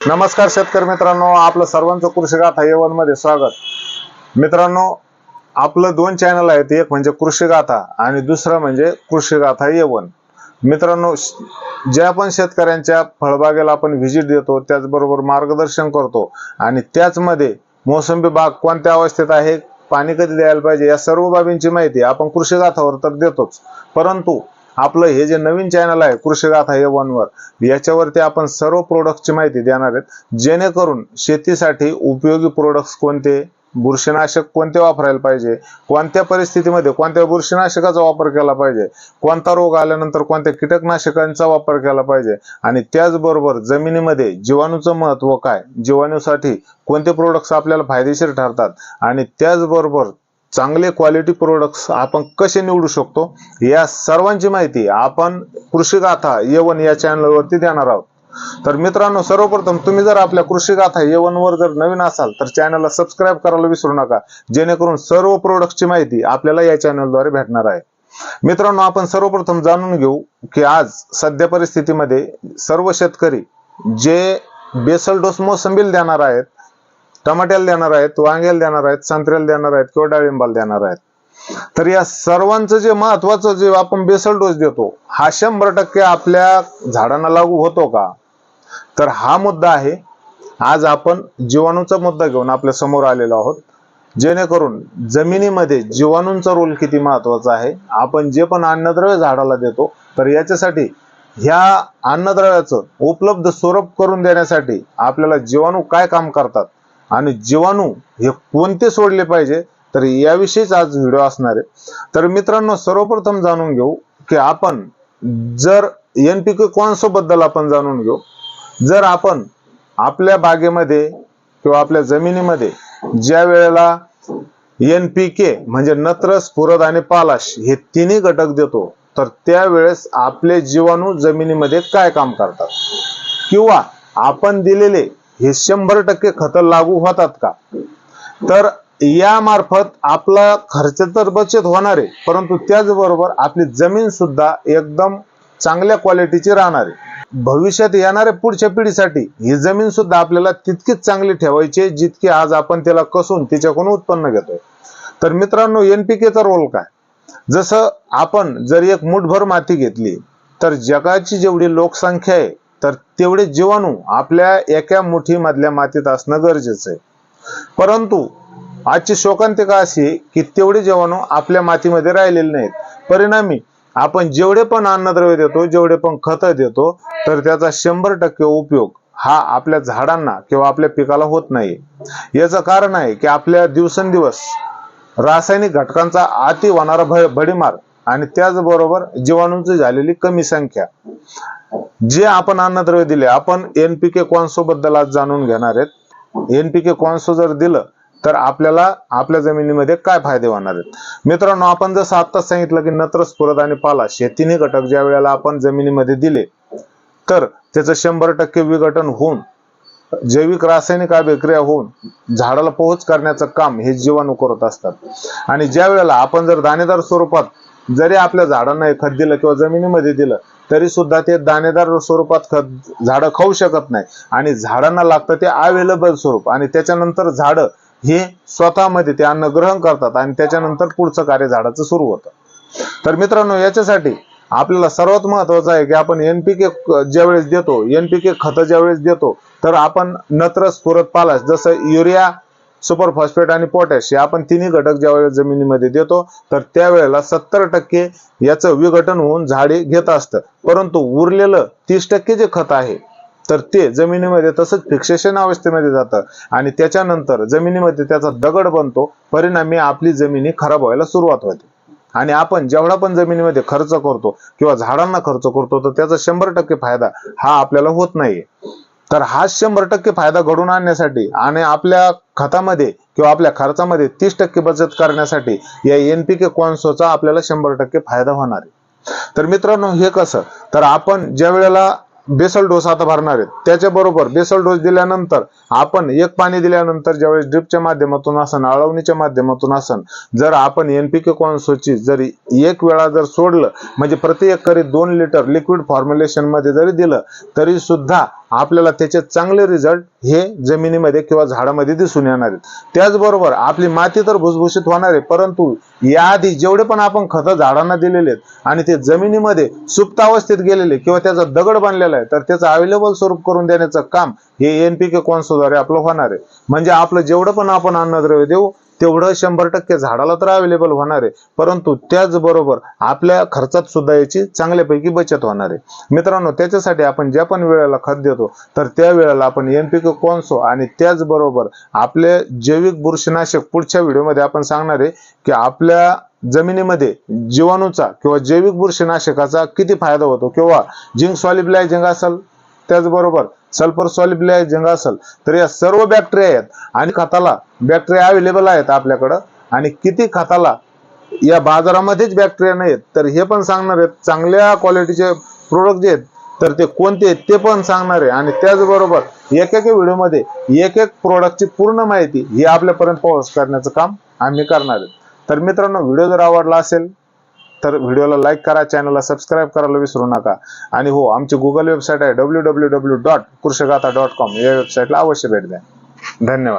नमस्कार शेतकरी मित्रांनो आपलं सर्वांचं कृषी गाथा येवनमध्ये स्वागत. मित्रांनो आपलं दोन चॅनल आहेत एक म्हणजे कृषी गाथा आणि दुसरं म्हणजे कृषी गाथा येवन. मित्रांनो ज्या पण शेतकऱ्यांच्या फळबागेला आपण व्हिजिट देतो त्याचबरोबर मार्गदर्शन करतो आणि त्याचमध्ये मोसंबी बाग कोणत्या अवस्थेत आहे पाणी कधी द्यायला पाहिजे या सर्व बाबींची माहिती आपण कृषी गाथावर तर देतोच. परंतु आपलं हे जे नवीन चॅनल आहे कृषी गाथा हे वर याच्यावरती आपण सर्व प्रोडक्टची माहिती देणार आहेत. जेणेकरून शेतीसाठी उपयोगी प्रोडक्ट्स कोणते बुरशीनाशक कोणते वापरायला पाहिजे कोणत्या परिस्थितीमध्ये कोणत्या बुरशीनाशकाचा वापर केला पाहिजे कोणता रोग आल्यानंतर कोणत्या कीटकनाशकांचा वापर केला पाहिजे आणि त्याचबरोबर जमिनीमध्ये जीवाणूचं महत्त्व काय जीवाणूसाठी कोणते प्रोडक्ट्स आपल्याला फायदेशीर ठरतात आणि त्याचबरोबर चांगले क्वालिटी प्रोडक्ट्स आपण कसे निवडू शकतो या सर्वांची माहिती आपण कृषी गाथा येवन या चॅनलवरती देणार आहोत. तर मित्रांनो सर्वप्रथम तुम्ही जर आपल्या कृषी गाथा येवन वर जर नवीन असाल तर चॅनलला सबस्क्राईब करायला विसरू नका. जेणेकरून सर्व प्रोडक्टची माहिती आपल्याला या चॅनलद्वारे भेटणार आहे. मित्रांनो आपण सर्वप्रथम जाणून घेऊ की आज सध्या परिस्थितीमध्ये सर्व शेतकरी जे बेसल डोस मोसंबील देणार आहेत टमाट्याला देणार आहेत वांग्याला देणार आहेत संत्र्याला देणार आहेत किंवा डाळिंबाला देणार आहेत. तर या सर्वांचं जे महत्वाचं जे आपण बेसल डोस देतो हा शंभर टक्के आपल्या झाडांना लागू होतो का? तर हा मुद्दा आहे. आज आपण जीवाणूचा मुद्दा घेऊन आपल्यासमोर आलेलो आहोत. जेणेकरून जमिनीमध्ये जीवाणूंचा रोल किती महत्त्वाचा आहे आपण जे पण अन्नद्रव्य झाडाला देतो तर याच्यासाठी ह्या अन्नद्रव्याचं उपलब्ध स्वरूप करून देण्यासाठी आपल्याला जीवाणू काय काम करतात आणि जीवाणू हे कोणते सोडले पाहिजे तर याविषयीच आज व्हिडिओ असणार आहे. तर मित्रांनो सर्वप्रथम जाणून घेऊ की आपण जर एनपीके कॉन्सो बद्दल आपण जाणून घेऊ. जर आपण आपल्या बागेमध्ये किंवा आपल्या जमिनीमध्ये ज्या वेळेला एन पी के म्हणजे नत्र स्फुरद आणि पालाश हे तिन्ही घटक देतो तर त्यावेळेस आपले जीवाणू जमिनीमध्ये काय काम करतात? किंवा आपण दिलेले हे शंभर टक्के खत लागू होतात का? तर यामार्फत आपला खर्च तर बचत होणार आहे परंतु त्याचबरोबर आपली जमीन सुद्धा एकदम चांगल्या क्वालिटीची राहणार आहे. भविष्यात येणाऱ्या पुढच्या पिढीसाठी ही जमीन सुद्धा आपल्याला तितकीच चांगली ठेवायची आहे, जितकी आज आपण त्याला कसून तिच्याकडून उत्पन्न घेतोय. तर मित्रांनो एनपीकेचा रोल काय? जसं आपण जर एक मुठभर माती घेतली तर जगाची जेवढी लोकसंख्या आहे तर तेवढे जीवाणू आपल्या एका मुठीमधल्या मातीत असणं गरजेचं आहे. परंतु आजची शोकांतिका अशी आहे की तेवढे जीवाणू आपल्या मातीमध्ये राहिलेले नाहीत. परिणामी आपण जेवढे पण अन्नद्रव्य देतो जेवढे पण खत देतो तर त्याचा शंभर टक्के उपयोग हा आपल्या झाडांना किंवा आपल्या पिकाला होत नाही याचं कारण आहे की आपल्या दिवसेंदिवस रासायनिक घटकांचा अति होणारा भडीमार आणि त्याचबरोबर जीवाणूंची झालेली कमी संख्या. जे आपण अन्नद्रव्य दिले आपण एनपीके कॉन्सो बद्दल आज जाणून घेणार आहेत. एनपीके कॉन्सो जर दिलं तर आपल्याला आपल्या जमिनीमध्ये काय फायदे होणार आहेत? मित्रांनो आपण जसं आत्ताच सांगितलं की नत्र स्फुरद आणि पाला शेतीने घटक ज्या वेळेला आपण जमिनीमध्ये दिले तर त्याचं शंभर टक्के विघटन होऊन जैविक रासायनिक अभिक्रिया होऊन झाडाला पोहोच करण्याचं काम हे जीवाणू करत असतात. आणि ज्या वेळेला आपण जर दाणेदार स्वरूपात जरी आपल्या झाडांना हे खत दिलं किंवा जमिनीमध्ये दिलं तरी सुद्धा ते दाणेदार स्वरूपात खत झाडं खाऊ शकत नाही. आणि झाडांना लागतं ते अवेलेबल स्वरूप. आणि त्याच्यानंतर झाडं हे स्वतःमध्ये ते अन्न ग्रहण करतात आणि त्याच्यानंतर पुढचं कार्य झाडाचं सुरू होतं. तर मित्रांनो याच्यासाठी आपल्याला सर्वात महत्वाचं आहे की आपण एनपीके ज्यावेळेस देतो एनपीके खत ज्यावेळेस देतो तर आपण नत्र स्फुरत पालास जसं युरिया सुपर फॉस्फेट आणि पोटॅश हे आपण तिन्ही घटक ज्यावेळेस जमिनीमध्ये देतो तर त्यावेळेला सत्तर टक्के याचं विघटन होऊन झाडे घेत असतं परंतु उरलेलं तीस टक्के जे खत आहे तर ते जमिनीमध्ये तसंच फिक्सेशन अवस्थेमध्ये जातं आणि त्याच्यानंतर जमिनीमध्ये त्याचा दगड बनतो परिणामी आपली जमिनी खराब व्हायला सुरुवात होते. आणि आपण जेवढा पण जमिनीमध्ये खर्च करतो किंवा झाडांना खर्च करतो तर त्याचा शंभर टक्के फायदा हा आपल्याला होत नाहीये. तर हा शंभर टक्के फायदा घडून आणण्यासाठी आणि आपल्या खतामध्ये किंवा आपल्या खर्चामध्ये तीस टक्के बचत करण्यासाठी या एनपीके कॉन्सोचा आपल्याला शंभर टक्के फायदा होणार आहे. तर मित्रांनो हे कसं? तर आपण ज्या वेळेला बेसल डोस आता भरणार आहेत त्याच्याबरोबर बेसल डोस दिल्यानंतर आपण एक पाणी दिल्यानंतर ज्यावेळेस ड्रिपच्या माध्यमातून असन आळवणीच्या माध्यमातून असन जर आपण एनपीके कॉन्सोची जरी एक वेळा जर सोडलं म्हणजे प्रति एकरी दोन लिटर लिक्विड फॉर्म्युलेशनमध्ये जरी दिलं तरी सुद्धा आपल्याला त्याचे चांगले रिझल्ट हे जमिनीमध्ये किंवा झाडामध्ये दिसून येणार आहेत. त्याचबरोबर आपली माती तर भुसभुशीत होणार आहे परंतु याआधी जेवढे पण आपण खतं झाडांना दिलेले आहेत आणि ते जमिनीमध्ये सुप्तावस्थेत गेलेले किंवा त्याचा दगड बनलेला आहे तर त्याचं अवेलेबल स्वरूप करून देण्याचं काम हे एनपीके कॉन्सोद्वारे आपलं होणार आहे. म्हणजे आपलं जेवढं पण आपण अन्नद्रव्य देऊ तेवढं शंभर टक्के झाडाला तर अवेलेबल होणार आहे. परंतु त्याचबरोबर आपल्या खर्चात सुद्धा याची चांगल्यापैकी बचत होणार आहे. मित्रांनो त्याच्यासाठी आपण ज्या पण वेळेला खत देतो तर त्या वेळेला आपण एनपीके कोणसो आणि त्याचबरोबर आपले जैविक बुरशीनाशक पुढच्या व्हिडिओमध्ये आपण सांगणार आहे की आपल्या जमिनीमध्ये जीवाणूचा किंवा जैविक बुरशीनाशकाचा किती फायदा होतो किंवा जिंक सॉलिब्लायझिंग असेल त्याचबरोबर सल्फर सॉलिब्लायझिंग असेल. तर या सर्व बॅक्टेरिया आहेत. आणि खताला बॅक्टेरिया अवेलेबल आहेत आपल्याकडं. आणि किती खताला या बाजारामध्येच बॅक्टेरिया नाहीत तर हे पण सांगणार आहेत. चांगल्या क्वालिटीचे प्रोडक्ट जे आहेत तर ते कोणते आहेत ते पण सांगणार आहे. आणि त्याचबरोबर एक एक व्हिडिओमध्ये एक एक प्रोडक्टची पूर्ण माहिती ही आपल्यापर्यंत पोहोच करण्याचं काम आम्ही करणार आहे. तर मित्रांनो व्हिडिओ जर आवडला असेल तर व्हिडिओला लाईक करा चॅनलला सबस्क्राईब करायला विसरू नका. आणि हो आमची गुगल वेबसाईट आहे W W W dot Krishgatha dot com या वेबसाईटला अवश्य भेट द्या. धन्यवाद.